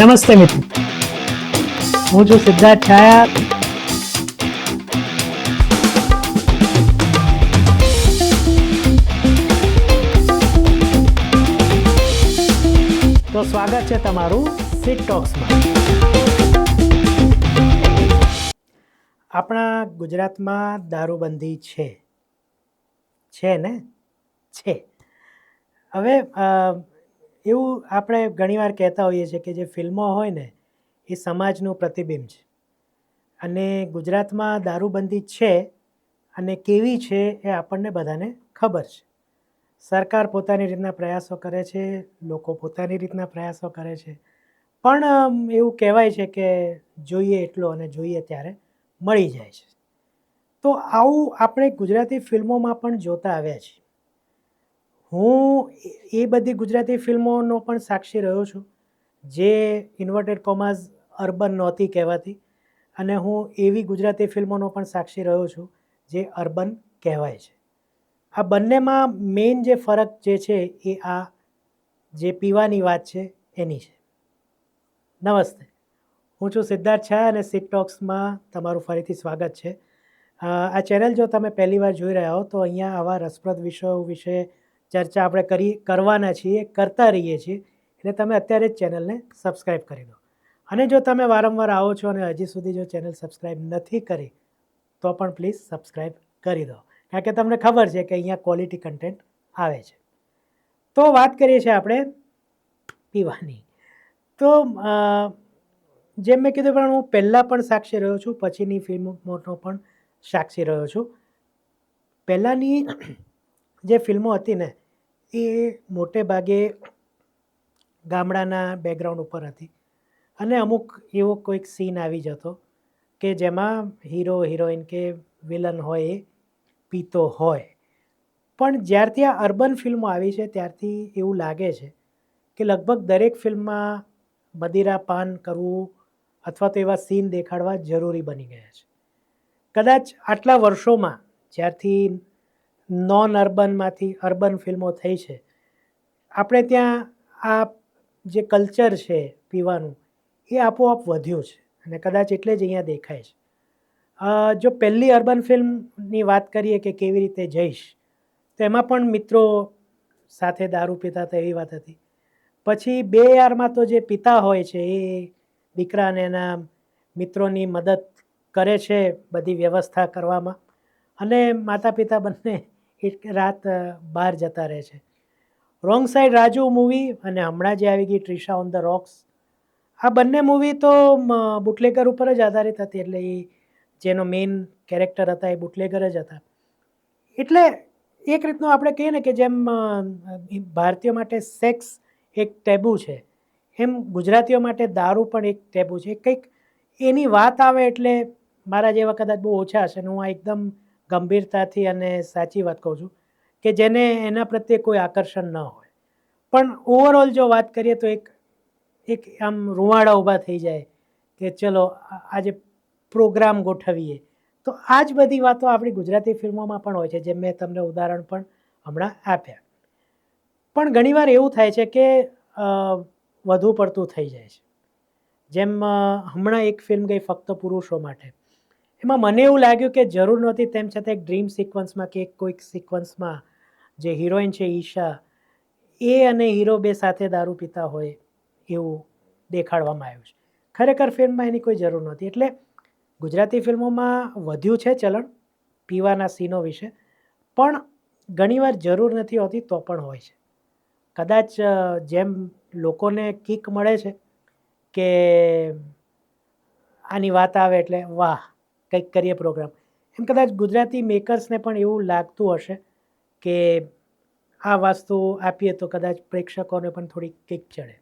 નમસ્તે મિત્રો. હું છું સિદ્ધાર્થ છાયા. તો સ્વાગત છે તમારું સિટ ટોક્સમાં આપણા ગુજરાતમાં દારૂબંધી છે. છે ને? છે. હવે એવું આપણે ઘણીવાર કહેતા હોઈએ છીએ કે જે ફિલ્મો હોય ને, એ સમાજનું પ્રતિબિંબ છે. અને ગુજરાતમાં દારૂબંધી છે અને કેવી છે એ આપણને બધાને ખબર છે. સરકાર પોતાની રીતના પ્રયાસો કરે છે, લોકો પોતાની રીતના પ્રયાસો કરે છે. પણ એવું કહેવાય છે કે જોઈએ એટલો અને જોઈએ ત્યારે મળી જાય છે. તો આવું આપણે ગુજરાતી ફિલ્મોમાં પણ જોતા આવ્યા છીએ. હું એ- બધી ગુજરાતી ફિલ્મોનો પણ સાક્ષી રહ્યો છું, જે ઇન્વર્ટેડ કોમાઝ અર્બન નહોતી કહેવાતી. અને હું એવી ગુજરાતી ફિલ્મોનો પણ સાક્ષી રહ્યો છું, જે અર્બન કહેવાય છે. આ બંનેમાં મેઇન જે ફરક જે છે એ આ જે પીવાની વાત છે એની છે. નમસ્તે. હું છું સિદ્ધાર્થ છા અને સિટ ટોક્સમાં તમારું ફરીથી સ્વાગત છે. આ ચેનલ જો તમે પહેલી વાર જોઈ રહ્યા હો તો અહીંયા આવા રસપ્રદ વિષયો વિશે ચર્ચા આપણે કરી, કરવાના છીએ, કરતા રહીએ છીએ, એટલે તમે અત્યારે જ ચેનલને સબસ્ક્રાઈબ કરી દો. અને જો તમે વારંવાર આવો છો અને હજી સુધી જો ચેનલ સબસ્ક્રાઈબ નથી કરી, તો પણ પ્લીઝ સબસ્ક્રાઈબ કરી દો. કારણ કે તમને ખબર છે કે અહીંયા ક્વોલિટી કન્ટેન્ટ આવે છે. તો વાત કરીએ છીએ આપણે પીવાની. તો જેમ મેં કીધું પણ હું પહેલાં પણ સાક્ષી રહ્યો છું, પછીની ફિલ્મોનો પણ સાક્ષી રહ્યો છું. પહેલાંની જે ફિલ્મો હતી ને, એ મોટે ભાગે ગામડાના બેકગ્રાઉન્ડ ઉપર હતી. અને અમુક એવો કોઈક સીન આવી જતો કે જેમાં હીરો હિરોઈન કે વિલન હોય એ પીતો હોય. પણ જ્યારથી આ અર્બન ફિલ્મો આવી છે, ત્યારથી એવું લાગે છે કે લગભગ દરેક ફિલ્મમાં મદિરા પાન કરવું અથવા તો એવા સીન દેખાડવા જરૂરી બની ગયા છે. કદાચ આટલા વર્ષોમાં જ્યારથી નોન અર્બનમાંથી અર્બન ફિલ્મો થઈ છે. આપણે ત્યાં આ જે કલ્ચર છે પીવાનું, એ આપોઆપ વધ્યું છે અને કદાચ એટલે જ અહીંયા દેખાય છે. જો પહેલી અર્બન ફિલ્મની વાત કરીએ કે કેવી રીતે જઈશ, તો એમાં પણ મિત્રો સાથે દારૂ પીતા હતા એવી વાત હતી. પછી બે યારમાં તો જે પિતા હોય છે એ દીકરાને એના મિત્રોની મદદ કરે છે બધી વ્યવસ્થા કરવામાં. અને માતા પિતા બંને એક રાત બહાર જતા રહે છે. રોંગ સાઈડ રાજુ મૂવી અને હમણાં જે આવી ગઈ ટ્રિશા ઓન ધ રોક્સ આ બંને મૂવી તો બુટલેગર ઉપર જ આધારિત હતી. એટલે એ જેનો મેઇન કેરેક્ટર હતા એ બુટલેગર જ હતા. એટલે એક રીતનું આપણે કહીએ ને કે જેમ ભારતીયો માટે સેક્સ એક ટેબુ છે, એમ ગુજરાતીઓ માટે દારૂ પણ એક ટેબુ છે. કંઈક એની વાત આવે એટલે મારા જેવા કદાચ બહુ ઓછા હશે ને હું આ એકદમ ગંભીરતાથી અને સાચી વાત કહું છું કે જેને એના પ્રત્યે કોઈ આકર્ષણ ન હોય. પણ ઓવરઓલ જો વાત કરીએ તો એક એક આમ રૂવાડા ઊભા થઈ જાય કે ચલો આજે પ્રોગ્રામ ગોઠવીએ. તો આ જ બધી વાતો આપણી ગુજરાતી ફિલ્મોમાં પણ હોય છે જેમ મેં તમને ઉદાહરણ પણ હમણાં આપ્યા. પણ ઘણીવાર એવું થાય છે કે વધુ પડતું થઈ જાય છે. જેમ હમણાં એક ફિલ્મ ગઈ ફક્ત પુરુષો માટે. એમાં મને એવું લાગ્યું કે જરૂર નહોતી તેમ છતાં એક ડ્રીમ સિક્વન્સમાં કે કોઈક સિક્વન્સમાં જે હિરોઈન છે ઈશા, એ અને હીરો બે સાથે દારૂ પીતા હોય એવું દેખાડવામાં આવ્યું છે. ખરેખર ફિલ્મમાં એની કોઈ જરૂર નહોતી. એટલે ગુજરાતી ફિલ્મોમાં વધ્યું છે ચલણ પીવાના સીનો વિશે, પણ ઘણીવાર જરૂર નથી હોતી તો પણ હોય છે. કદાચ જેમ લોકોને કિક મળે છે કે આની વાત આવે એટલે, વાહ કંઈક કરીએ પ્રોગ્રામ એમ કદાચ ગુજરાતી મેકર્સને પણ એવું લાગતું હશે કે આ વાસ્તુ આપીએ તો કદાચ પ્રેક્ષકોને પણ થોડી કિક ચડે.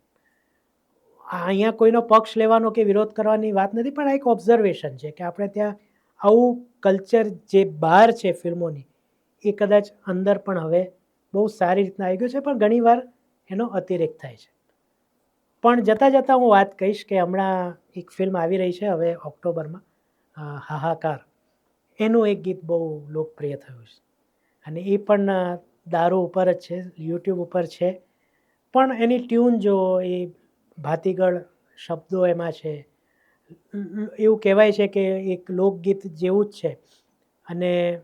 અહીંયા કોઈનો પક્ષ લેવાનો કે વિરોધ કરવાની વાત નથી, પણ આ એક ઓબ્ઝર્વેશન છે કે આપણે ત્યાં આવું કલ્ચર જે બહાર છે ફિલ્મોની, એ કદાચ અંદર પણ હવે બહુ સારી રીતના આવી ગયું છે, પણ ઘણીવાર એનો અતિરેક થાય છે. પણ જતાં જતાં હું વાત કહીશ કે હમણાં એક ફિલ્મ આવી રહી છે હવે ઓક્ટોબરમાં. હાહાકાર. એનું એક ગીત બહુ લોકપ્રિય થયું છે. અને એ પણ દારૂ ઉપર જ છે, યુટ્યુબ ઉપર છે. પણ એની ટ્યુન જો એ ભાતીગળ શબ્દો એમાં છે એવું કહેવાય છે કે એક લોકગીત જેવું જ છે. અને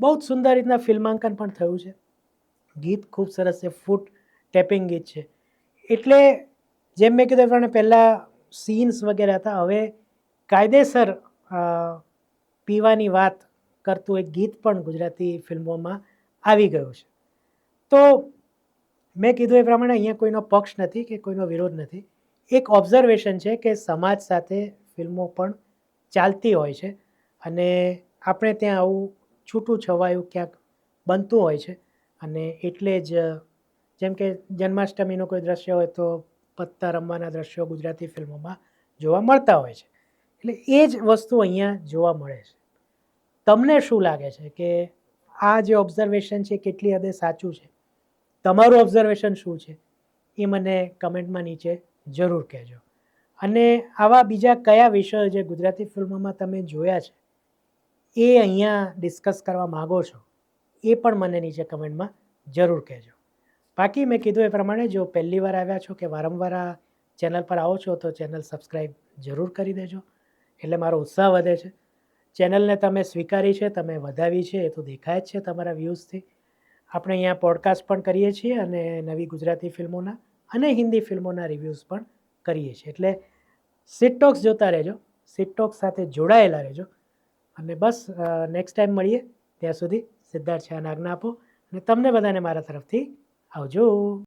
બહુ જ સુંદર રીતના ફિલ્માંકન પણ થયું છે. ગીત ખૂબ સરસ છે, ફૂટ ટેપિંગ ગીત છે. એટલે જેમ મેં કીધું પ્રમાણે પહેલાં સીન્સ વગેરે હતા, હવે કાયદેસર પીવાની વાત કરતું એક ગીત પણ ગુજરાતી ફિલ્મોમાં આવી ગયું છે. તો મેં કીધું એ પ્રમાણે અહીંયા કોઈનો પક્ષ નથી કે કોઈનો વિરોધ નથી. એક ઓબ્ઝર્વેશન છે કે સમાજ સાથે ફિલ્મો પણ ચાલતી હોય છે અને આપણે ત્યાં આવું છૂટું છવાયું ક્યાંક બનતું હોય છે. અને એટલે જ જેમ કે જન્માષ્ટમીનું કોઈ દ્રશ્ય હોય તો પત્તા રમવાના દ્રશ્યો ગુજરાતી ફિલ્મોમાં જોવા મળતા હોય છે. એટલે એ જ વસ્તુ અહીંયા જોવા મળે છે. તમને શું લાગે છે કે આ જે ઓબ્ઝર્વેશન છે કેટલી હદે સાચું છે? તમારું ઓબ્ઝર્વેશન શું છે? એ મને કમેન્ટમાં નીચે જરૂર કહેજો. અને આવા બીજા કયા વિષયો જે ગુજરાતી ફિલ્મોમાં તમે જોયા છે, એ અહીંયા ડિસ્કસ કરવા માગો છો, એ પણ મને નીચે કમેન્ટમાં જરૂર કહેજો. બાકી મેં કીધું એ પ્રમાણે જો પહેલી વાર આવ્યા છો કે વારંવાર આ ચેનલ પર આવો છો તો ચેનલ સબસ્ક્રાઈબ જરૂર કરી દેજો. એટલે મારો ઉત્સાહ વધે છે. ચેનલને તમે સ્વીકારી છે, તમે વધાવી છે, એ તો દેખાય જ છે તમારા વ્યૂઝથી. આપણે અહીંયા પોડકાસ્ટ પણ કરીએ છીએ અને નવી ગુજરાતી ફિલ્મોના અને હિન્દી ફિલ્મોના રિવ્યૂઝ પણ કરીએ છીએ. એટલે સિટટોક્સ જોતા રહેજો. સિટટોક્સ સાથે જોડાયેલા રહેજો. અને બસ નેક્સ્ટ ટાઈમ મળીએ. ત્યાં સુધી સિદ્ધાર્થ શાહ આજ્ઞા આપો અને તમને બધાને મારા તરફથી આવજો.